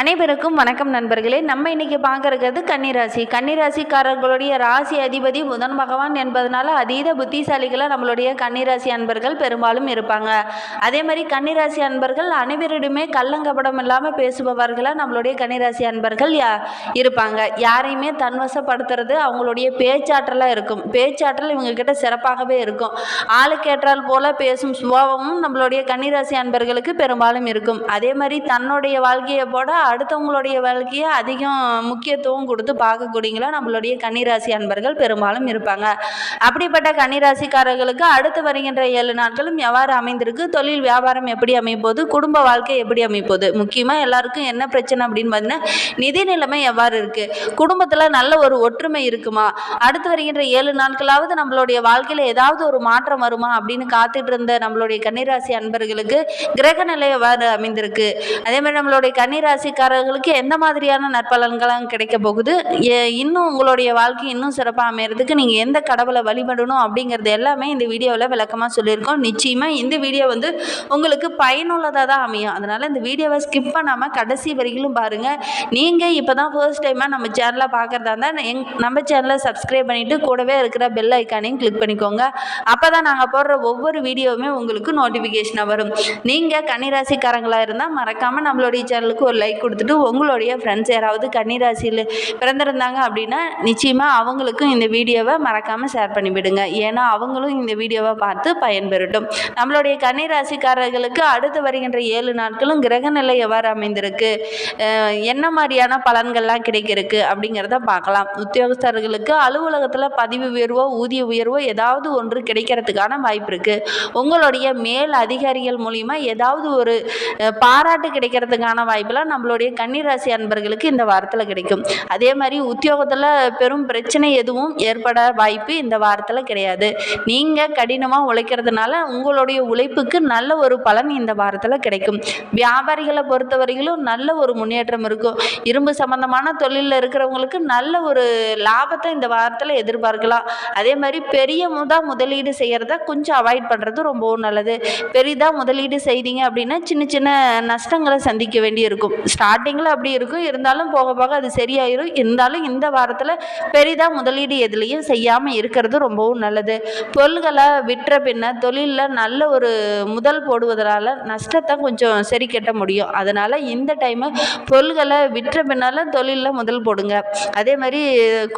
அனைவருக்கும் வணக்கம் நண்பர்களே. நம்ம இன்னைக்கு பார்க்கறது கன்னிராசி. கன்னிராசிக்காரர்களுடைய ராசி அதிபதி புதன் பகவான் என்பதனால அதீத புத்திசாலிகளாக நம்மளுடைய கன்னிராசி அன்பர்கள் பெரும்பாலும் இருப்பாங்க. அதே மாதிரி கன்னிராசி அன்பர்கள் அனைவரிடமே கள்ளங்கபடம் இல்லாமல் பேசுபவர்களாக நம்மளுடைய கன்னிராசி அன்பர்கள் யா இருப்பாங்க. யாரையுமே தன்வசப்படுத்துறது அவங்களுடைய பேச்சாற்றலாக இருக்கும். பேச்சாற்றல் இவங்கக்கிட்ட சிறப்பாகவே இருக்கும். ஆளுக்கேற்றால் போல பேசும் சுபாவமும் நம்மளுடைய கன்னிராசி அன்பர்களுக்கு பெரும்பாலும் இருக்கும். அதே மாதிரி தன்னுடைய வாழ்க்கையை போட அடுத்தவங்களுடைய வாழ்க்கையை அதிகம் முக்கியத்துவம் கொடுத்து பார்க்கக்கூடியங்களா நம்மளுடைய கன்னிராசி அன்பர்கள் பெரும்பாலும் இருப்பாங்க. அப்படிப்பட்ட கன்னிராசிக்காரர்களுக்கு அடுத்து வருகின்ற ஏழு நாட்களும் எவ்வாறு அமைந்திருக்கு? தொழில் வியாபாரம் எப்படி அமைப்போது குடும்ப வாழ்க்கை எப்படி அமைப்போது முக்கியமாக எல்லாருக்கும் என்ன பிரச்சனை அப்படின்னு பார்த்தீங்கன்னா நிதி நிலைமை எவ்வாறு இருக்குது குடும்பத்தில் நல்ல ஒரு ஒற்றுமை இருக்குமா? அடுத்து வருகின்ற ஏழு நாட்களாவது நம்மளுடைய வாழ்க்கையில் ஏதாவது ஒரு மாற்றம் வருமா? அப்படின்னு காத்துட்டு இருந்த நம்மளுடைய கன்னிராசி அன்பர்களுக்கு கிரக நிலை எவ்வாறு அமைந்திருக்கு? அதே மாதிரி நம்மளுடைய கன்னிராசிக்காரர்களுக்கு எந்த மாதிரியான நற்பலன்களும் கிடைக்க போகுது? இன்னும் உங்களுடைய வாழ்க்கை இன்னும் சிறப்பாக அமையறதுக்கு நீங்கள் எந்த கடவுளை வழிபடணும் அப்படிங்கிறது எல்லாமே இந்த வீடியோவில் விளக்கமாக சொல்லியிருக்கோம். நிச்சயமாக இந்த வீடியோ வந்து உங்களுக்கு பயனுள்ளதாக தான் அமையும். அதனால் இந்த வீடியோவை ஸ்கிப் பண்ணாமல் கடைசி வரைக்கும் பாருங்கள் நீங்கள் இப்போ தான் ஃபர்ஸ்ட் டைமாக நம்ம சேனலை பார்க்குறதா இருந்தால் எங் நம்ம சேனலை சப்ஸ்கிரைப் பண்ணிவிட்டு கூடவே இருக்கிற பெல் ஐக்கானையும் கிளிக் பண்ணிக்கோங்க. அப்போ தான் நாங்கள் போடுற ஒவ்வொரு வீடியோவுமே உங்களுக்கு நோட்டிஃபிகேஷனாக வரும். நீங்கள் கன்னிராசிக்காரங்களாக இருந்தால் மறக்காமல் நம்மளுடைய சேனலுக்கு ஒரு லைக் கொடுத்துட்டு உங்களுடைய ஃப்ரெண்ட்ஸ் யாராவது கன்னிராசியில் பிறந்திருந்தாங்க அப்படின்னா நிச்சயமாக அவங்களுக்கும் இந்த வீடியோவை மறக்காமல் ஷேர் பண்ணிவிடுங்க. ஏன்னா அவங்களும் இந்த வீடியோவை பார்த்து பயன்பெறட்டும். நம்மளுடைய கன்னிராசிக்காரர்களுக்கு அடுத்து வருகின்ற ஏழு நாட்களும் கிரக நிலை எவ்வாறு அமைந்திருக்கு? என்ன மாதிரியான பலன்கள்லாம் கிடைக்கிறதுக்கு அப்படிங்கிறத பார்க்கலாம். உத்தியோகஸ்தர்களுக்கு அலுவலகத்தில் பதிவு உயர்வோ ஊதிய உயர்வோ ஏதாவது ஒன்று கிடைக்கிறதுக்கான வாய்ப்பு இருக்குது உங்களுடைய மேல் அதிகாரிகள் மூலிமா ஏதாவது ஒரு பாராட்டு கிடைக்கிறதுக்கான வாய்ப்பெல்லாம் நம்மளுடைய கன்னிராசி அன்பர்களுக்கு இந்த வாரத்தில் கிடைக்கும். அதே மாதிரி உத்தியோகத்தில் பெரும் பிரச்சனை எதுவும் ஏற்பட வாய்ப்பு இந்த வாரத்தில் கிடையாது. நீங்கள் கடினமாக உழைக்கிறதுனால உங்களுடைய உழைப்புக்கு நல்ல ஒரு பலன் இந்த வாரத்தில் கிடைக்கும். வியாபாரிகளை பொறுத்தவரையிலும் நல்ல ஒரு முன்னேற்றம் இருக்கும். இரும்பு சம்பந்தமான தொழிலில் இருக்கிறவங்களுக்கு நல்ல ஒரு லாபத்தை இந்த வாரத்தில் எதிர்பார்க்கலாம். அதே மாதிரி பெரிய முதா முதலீடு செய்கிறத கொஞ்சம் அவாய்ட் பண்ணுறது ரொம்பவும் நல்லது. பெரிதாக முதலீடு செய்தீங்க அப்படின்னா சின்ன சின்ன நஷ்டங்களை சந்திக்க வேண்டி இருக்கும் ஸ்டார்டிங்கில் அப்படி இருக்கும். இருந்தாலும் போக போக அது சரியாயிரும். இருந்தாலும் இந்த வாரத்தில் பெரிதாக முதலீடு எதுலேயும் செய்யாமல் இருக்கிறது ரொம்பவும் நல்லது. பொருள்களை விற்ற பின்ன தொழிலில் நல்ல ஒரு முதல் போடுவதனால நஷ்டத்தை கொஞ்சம் சரி கட்ட முடியும். அதனால் இந்த டைமு பொருள்களை விற்ற பின்னால் தொழிலில் முதல் போடுங்க. அதே மாதிரி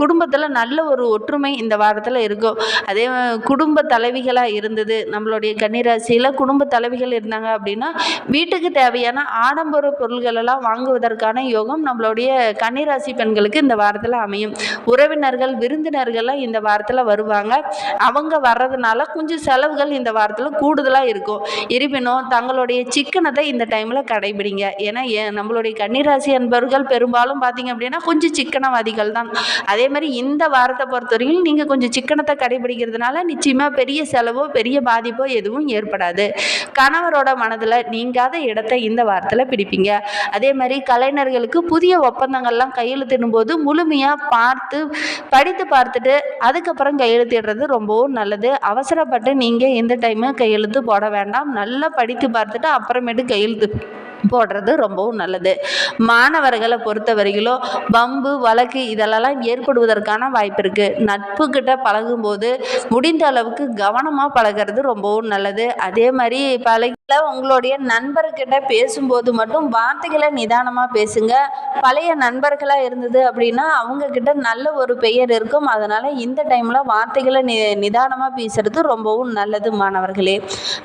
குடும்பத்தில் நல்ல ஒரு ஒற்றுமை இந்த வாரத்தில் இருக்கும். அதே குடும்ப தலைவிகளாக இருந்தது. நம்மளுடைய கன்னிராசியில் குடும்ப தலைவிகள் இருந்தாங்க அப்படின்னா வீட்டுக்கு தேவையான ஆடம்பர பொருள்கள் எல்லாம் வாங்குவதற்கான யோகம் நம்மளுடைய கன்னிராசி பெண்களுக்கு இந்த வாரத்தில் அமையும். உறவினர்கள் விருந்தினர்கள்லாம் இந்த வாரத்தில் வருவாங்க. அவங்க வர்றதுனால கொஞ்சம் செலவுகள் இந்த வாரத்தில் கூடுதலாக இருக்கும். இருப்பினும் தங்களுடைய சிக்கனத்தை இந்த டைமில் கடைபிடிங்க. ஏன்னா ஏ- நம்மளுடைய கன்னிராசி அன்பர்கள் பெரும்பாலும் பார்த்தீங்க அப்படின்னா கொஞ்சம் சிக்கனவாதிகள் தான். அதே மாதிரி இந்த வாரத்தை பொறுத்தவரையும் நீங்கள் கொஞ்சம் சிக்கனத்தை கடைபிடிக்கிறதுனால நிச்சயமாக பெரிய செலவோ பெரிய பாதிப்போ எதுவும் ஏற்படாது. கணவரோட மனதில் நீங்காத இடத்தை இந்த வாரத்தில் பிடிப்பீங்க. அதே மாதிரி கலைஞர்களுக்கு புதிய ஒப்பந்தங்கள்லாம் கையெழுத்திடும் போது முழுமையாக பார்த்து படித்து பார்த்துட்டு அதுக்கப்புறம் கையெழுத்திடுறது ரொம்பவும் நல்லது. அவசரப்பட்டு நீங்கள் இந்த டைமு கையெழுத்து போட வேண்டாம். நல்லா படித்து பார்த்துட்டு அப்புறமேட்டு கையெழுத்து போடுறது ரொம்பவும் நல்லது. மாணவர்களை பொறுத்த வரையிலும் பம்பு வழக்கு இதெல்லாம் ஏற்படுவதற்கான வாய்ப்பு இருக்குது நட்பு கிட்ட பழகும்போது முடிந்த அளவுக்கு கவனமாக பழகிறது ரொம்பவும் நல்லது. அதே மாதிரி பழகி உங்களுடைய நண்பர்கிட்ட பேசும்போது மட்டும் வார்த்தைகளை நிதானமாக பேசுங்க. பழைய நண்பர்களாக இருந்தது அப்படின்னா அவங்க கிட்ட நல்ல ஒரு பெயர் இருக்கும். அதனால் இந்த டைமில் வார்த்தைகளை நி நிதானமாக பேசுறது ரொம்பவும் நல்லது மாணவர்களே.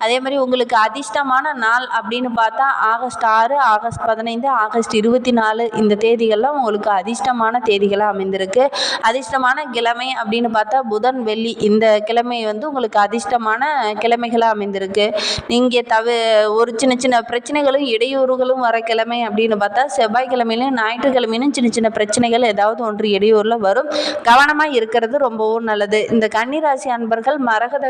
அதே மாதிரி உங்களுக்கு அதிர்ஷ்டமான நாள் அப்படின்னு பார்த்தா ஆகஸ்ட் ஆறு ஆகஸ்ட் பதினைந்து ஆகஸ்ட் இருபத்தி நாலு இந்த தேதிகள்லாம் உங்களுக்கு அதிர்ஷ்டமான தேதிகளாக அமைந்திருக்கு. அதிர்ஷ்டமான கிழமை அப்படின்னு பார்த்தா புதன் வெள்ளி இந்த கிழமை வந்து உங்களுக்கு அதிர்ஷ்டமான கிழமைகளாக அமைந்திருக்கு. நீங்கள் தவிர ஒரு சின்ன சின்ன பிரச்சனைகளும் இடையூறுகளும் வர கிழமை அப்படின்னு பார்த்தா செவ்வாய்க்கிழமையிலும் ஞாயிற்றுக்கிழமையிலும் சின்ன சின்ன பிரச்சனைகள் ஏதாவது ஒன்று இடையூறில் வரும். கவனமாக இருக்கிறது ரொம்பவும் நல்லது. இந்த கன்னிராசி அன்பர்கள் மரகத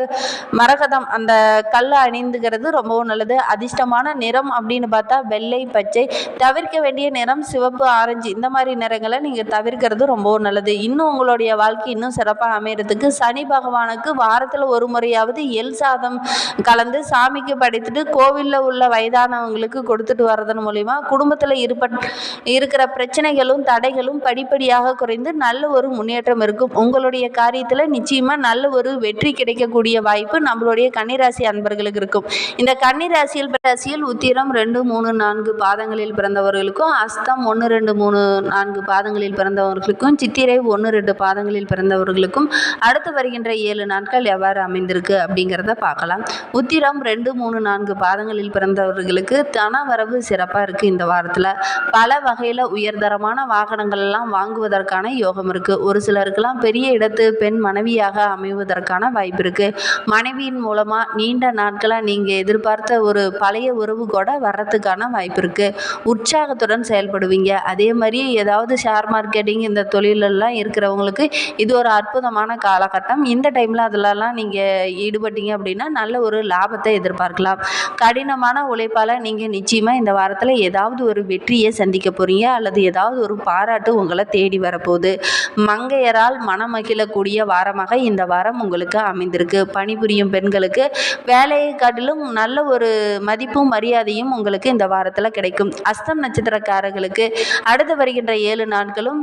மரகதம் அந்த கல் அணிந்துக்கிறது ரொம்பவும் நல்லது. அதிர்ஷ்டமான நிறம் அப்படின்னு பார்த்தா வெள்ளை பச்சை. தவிர்க்க வேண்டிய நிறம் சிவப்பு ஆரஞ்சு. இந்த மாதிரி நிறங்களை நீங்கள் தவிர்க்கிறது ரொம்பவும் நல்லது. இன்னும் உங்களுடைய வாழ்க்கை இன்னும் சிறப்பாக அமைகிறதுக்கு சனி பகவானுக்கு வாரத்தில் ஒரு முறையாவது எல் சாதம் கலந்து சாமிக்கு படைத்துட்டு கோவிலில் உள்ள வயதானவங்களுக்கு கொடுத்துட்டு வர்றதன் மூலிமா குடும்பத்தில் இருப்ப இருக்கிற பிரச்சனைகளும் தடைகளும் படிப்படியாக குறைந்து நல்ல ஒரு முன்னேற்றம் இருக்கும். உங்களுடைய காரியத்தில் நிச்சயமாக நல்ல ஒரு வெற்றி கிடைக்கக்கூடிய வாய்ப்பு நம்மளுடைய கன்னிராசி அன்பர்களுக்கு இருக்கும். இந்த கன்னிராசியில் ராசியில் உத்திரம் ரெண்டு மூணு நான்கு பாதங்களில் பிறந்தவர்களுக்கும் அஸ்தம் ஒன்று ரெண்டு மூணு நான்கு பாதங்களில் பிறந்தவர்களுக்கும் சித்திரை ஒன்று ரெண்டு பாதங்களில் பிறந்தவர்களுக்கும் அடுத்து வருகின்ற ஏழு நாட்கள் எவ்வாறு அமைந்திருக்கு அப்படிங்கிறத பார்க்கலாம். உத்திரம் ரெண்டு மூணு நான்கு பாதங்களில் பிறந்தவர்களுக்கு தன வரவு சிறப்பாக இருக்குது இந்த வாரத்தில். பல வகையில் உயர்தரமான வாகனங்கள் எல்லாம் வாங்குவதற்கான யோகம் இருக்குது ஒரு சிலருக்கெல்லாம் பெரிய இடத்து பெண் மனைவியாக அமைவதற்கான வாய்ப்பு இருக்குது மனைவியின் மூலமாக நீண்ட நாட்களாக நீங்கள் எதிர்பார்த்த ஒரு பழைய உறவு கூட வர்றதுக்கான வாய்ப்பு இருக்குது உற்சாகத்துடன் செயல்படுவீங்க. அதே மாதிரி ஏதாவது ஷேர் மார்க்கெட்டிங் இந்த தொழிலெல்லாம் இருக்கிறவங்களுக்கு இது ஒரு அற்புதமான காலகட்டம். இந்த டைமில் அதிலலாம் நீங்கள் ஈடுபட்டீங்க அப்படின்னா நல்ல ஒரு லாபத்தை எதிர்பார்க்கலாம். கடினமான உழைப்பால் நீங்கள் நிச்சயமாக இந்த வாரத்தில் ஏதாவது ஒரு வெற்றியை சந்திக்க போகிறீங்க அல்லது ஏதாவது ஒரு பாராட்டு உங்களை தேடி வரப்போகுது. மங்கையரால் மனமகிழக்கூடிய வாரமாக இந்த வாரம் உங்களுக்கு அமைந்திருக்கு. பணிபுரியும் பெண்களுக்கு வேலையை காட்டிலும் நல்ல ஒரு மதிப்பும் மரியாதையும் உங்களுக்கு இந்த வாரத்தில் கிடைக்கும். அஸ்தம் நட்சத்திரக்காரர்களுக்கு அடுத்து வருகின்ற ஏழு நாட்களும்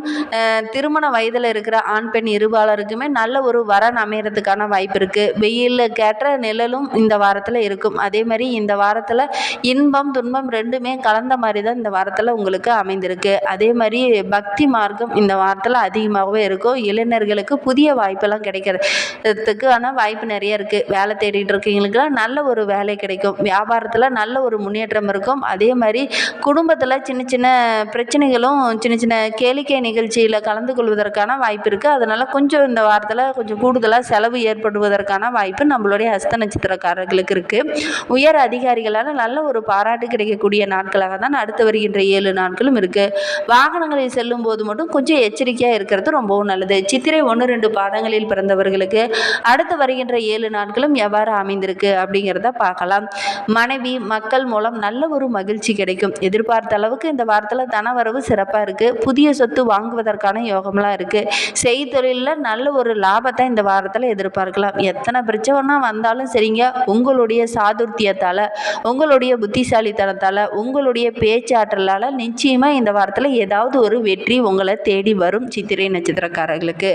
திருமண வயதில் இருக்கிற ஆண் பெண் இருபாலருக்குமே நல்ல ஒரு வரன் அமையறதுக்கான வாய்ப்பு இருக்குது கேட்ட நிழலும் இந்த வாரத்தில் இருக்கும். அதே மாதிரி இந்த வாரத்தில் இன்பம் துன்பம் ரெண்டுமே கலந்த மாதிரி தான் இந்த வாரத்தில் உங்களுக்கு அமைந்திருக்கு. அதே மாதிரி பக்தி மார்க்கம் இந்த வாரத்தில் அதிகமாகவே இருக்கும். இளைஞர்களுக்கு புதிய வாய்ப்பெல்லாம் கிடைக்கிறதுக்கான வாய்ப்பு நிறைய இருக்குது வேலை தேடிட்டு இருக்கீங்களுக்குலாம் நல்ல ஒரு வேலை கிடைக்கும். வியாபாரத்தில் நல்ல ஒரு முன்னேற்றம் இருக்கும். அதே மாதிரி குடும்பத்தில் சின்ன சின்ன பிரச்சனைகளும் சின்ன சின்ன கேளிக்கை நிகழ்ச்சியில் கலந்து கொள்வதற்கான வாய்ப்பு இருக்குது அதனால் கொஞ்சம் இந்த வாரத்தில் கொஞ்சம் கூடுதலாக செலவு ஏற்படுவதற்கான வாய்ப்பு நம்மளுடைய ஹஸ்த நட்சத்திரக்காரர்களுக்கு இருக்குது உயர் அதிகாரிகளால் நல்ல ஒரு பாராட்டு கிடைக்கக்கூடிய நாட்களாக தான் அடுத்து வருகின்ற ஏழு நாட்களும் இருக்குது வாகனங்களில் செல்லும் போது மட்டும் கொஞ்சம் எச்சரிக்கையாக இருக்கிறது ரொம்பவும் நல்லது. சித்திரை ஒன்று ரெண்டு பாதங்களில் பிறந்தவர்களுக்கு அடுத்து வருகின்ற ஏழு நாட்களும் எவ்வாறு அமைந்திருக்கு அப்படிங்கிறத பார்க்கலாம். மனைவி மக்கள் மூலம் நல்ல ஒரு மகிழ்ச்சி கிடைக்கும். எதிர்பார்த்த அளவுக்கு இந்த வாரத்தில் தனவரவு சிறப்பாக இருக்குது புதிய சொத்து வாங்குவதற்கான யோகம்லாம் இருக்குது செய்தொழிலில் நல்ல ஒரு லாபத்தை இந்த வாரத்தில் எதிர்பார்க்கலாம். எத்தனை பிரச்சனை வந்தாலும் சரிங்க. உங்களுடைய சாதுர்த்தியத்தை சாதுர்த்தியத்தால் உங்களுடைய புத்திசாலித்தனத்தால் உங்களுடைய பேச்சாற்றலால் நிச்சயமாக இந்த வாரத்தில் ஏதாவது ஒரு வெற்றி உங்களை தேடி வரும் சித்திரை நட்சத்திரக்காரர்களுக்கு.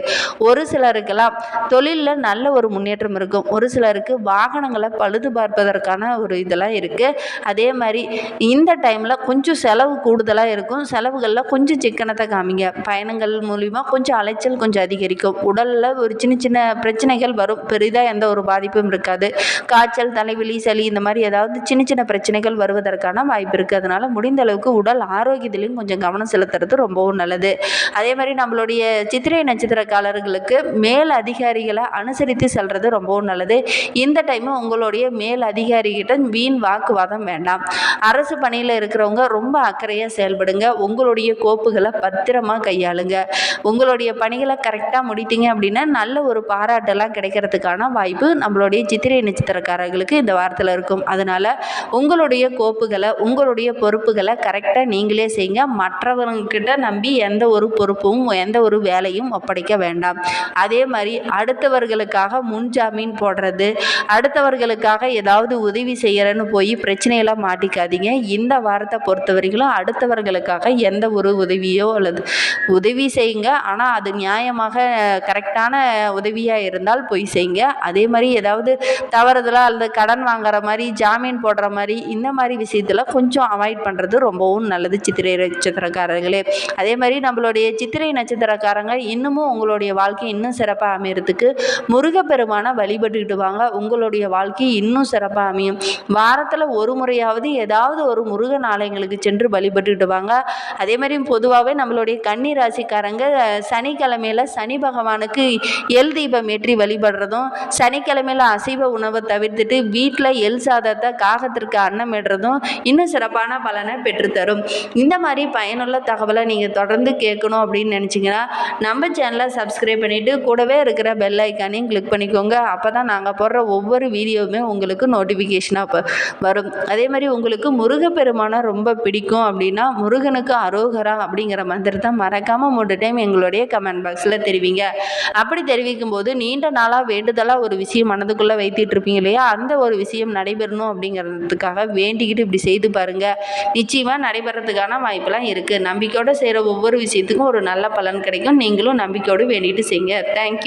ஒரு சிலருக்கெல்லாம் தொழிலில் நல்ல ஒரு முன்னேற்றம் இருக்கும். ஒரு சிலருக்கு வாகனங்களை பழுது பார்ப்பதற்கான ஒரு இதெல்லாம் இருக்குது அதே மாதிரி இந்த டைமில் கொஞ்சம் செலவு கூடுதலாக இருக்கும். செலவுகளில் கொஞ்சம் சிக்கனத்தை காமிங்க. பயணங்கள் மூலிமா கொஞ்சம் அலைச்சல் கொஞ்சம் அதிகரிக்கும். உடலில் ஒரு சின்ன சின்ன பிரச்சனைகள் வரும். பெரிதாக எந்த ஒரு பாதிப்பும் இருக்காது. காய்ச்சல் தலைவலி சளி இந்த மாதிரி ஏதாவது சின்ன சின்ன பிரச்சனைகள் வருவதற்கான வாய்ப்பு இருக்குது அதனால் முடிந்த அளவுக்கு உடல் ஆரோக்கியத்திலையும் கொஞ்சம் கவனம் செலுத்துறது ரொம்பவும் நல்லது. அதே மாதிரி நம்மளுடைய சித்திரை நட்சத்திரக்காரர்களுக்கு மேல் அதிகாரிகளை அனுசரித்து செல்வது ரொம்பவும் நல்லது. இந்த டைமு உங்களுடைய மேல் அதிகாரிகிட்ட வீண் வாக்குவாதம் வேண்டாம். அரசு பணியில் இருக்கிறவங்க ரொம்ப அக்கறையாக செயல்படுங்க. உங்களுடைய கோப்புகளை பத்திரமா கையாளுங்க. உங்களுடைய பணிகளை கரெக்டாக முடித்தீங்க அப்படின்னா நல்ல ஒரு பாராட்டெல்லாம் கிடைக்கிறதுக்கான வாய்ப்பு நம்மளுடைய சித்திரை நட்சத்திரக்காரர்களுக்கு இந்த வாரத்தில் இருக்கும். அதனால் உங்களுடைய கோப்புகளை உங்களுடைய பொறுப்புகளை கரெக்டாக நீங்களே செய்யுங்க. மற்றவங்கக்கிட்ட நம்பி எந்த ஒரு பொறுப்பும் எந்த ஒரு வேலையும் ஒப்படைக்க வேண்டாம். அதே மாதிரி அடுத்தவர்களுக்காக முன்ஜாமீன் போடுறது அடுத்தவர்களுக்காக ஏதாவது உதவி செய்கிறேன்னு போய் பிரச்சனையெல்லாம் மாட்டிக்காதீங்க. இந்த வாரத்தை பொறுத்த வரைக்கும் அடுத்தவர்களுக்காக எந்த ஒரு உதவியோ அல்லது உதவி செய்யுங்க. ஆனால் அது நியாயமாக கரெக்டான உதவியாக இருந்தால் போய் செய்யுங்க. அதே மாதிரி ஏதாவது தவறுதலாக அல்லது கடன் வாங்குற மாதிரி ஜாமீன் போடுற மாதிரி இந்த மாதிரி விஷயத்தில் கொஞ்சம் அவாய்ட் பண்ணுறது ரொம்பவும் நல்லது சித்திரை நட்சத்திரக்காரர்களே. அதே மாதிரி நம்மளுடைய சித்திரை நட்சத்திரக்காரங்க இன்னமும் உங்களுடைய வாழ்க்கை இன்னும் சிறப்பாக அமையறதுக்கு முருகப்பெருமானை வழிபட்டுக்கிட்டு வாங்க உங்களுடைய வாழ்க்கை இன்னும் சிறப்பாக அமையும். வாரத்தில் ஒரு முறையாவது ஏதாவது ஒரு முருகன் ஆலயங்களுக்கு சென்று வழிபட்டுக்கிட்டு வாங்க அதே மாதிரி பொதுவாகவே நம்மளுடைய கன்னி ராசிக்காரங்க சனிக்கிழமையில் சனிக்கிழமையில சனி பகவானுக்கு எல் தீபம் ஏற்றி வழிபடுறதும் சனிக்கிழமையில் அசைவ உணவை தவிர்த்துட்டு வீட்டில் எல் சாதத்தை காகத்திற்கு அன்னமிடுறதும் இன்னும் சிறப்பான பலனை பெற்றுத்தரும். இந்த மாதிரி பயனுள்ள தகவலை நீங்கள் தொடர்ந்து கேட்கணும் அப்படின்னு நினச்சிங்கன்னா நம்ம சேனலை சப்ஸ்கிரைப் பண்ணிவிட்டு கூடவே இருக்கிற பெல் ஐக்கானையும் கிளிக் பண்ணிக்கோங்க. அப்போ தான் நாங்கள் போடுற ஒவ்வொரு வீடியோவுமே உங்களுக்கு நோட்டிஃபிகேஷனாக வரும். அதே மாதிரி உங்களுக்கு முருகப்பெருமானை ரொம்ப பிடிக்கும் அப்படின்னா முருகனுக்கு அரோகரா அப்படிங்கிற மந்திரத்தை மறக்காமல் மூணு டைம் எங்களுடைய கமெண்ட் பாக்ஸில் தெரிவிங்க. அப்படி தெரிவிக்கும் போது நீண்ட நாளாக வேண்டுதலாக ஒரு விஷயம் மனதுக்குள்ளே வைத்திட்டு இருப்பீங்க இல்லையா? அந்த ஒரு விஷயம் நடைபெறணும் நடக்கணும் அப்படிங்கிறதுக்காக வேண்டிக்கிட்டு இப்படி செய்து பாருங்கள் நிச்சயமாக நடைபெறதுக்கான வாய்ப்பெல்லாம் இருக்குது நம்பிக்கையோடு செய்கிற ஒவ்வொரு விஷயத்துக்கும் ஒரு நல்ல பலன் கிடைக்கும். நீங்களும் நம்பிக்கையோடு வேண்டிகிட்டு செய்யுங்க தேங்க்யூ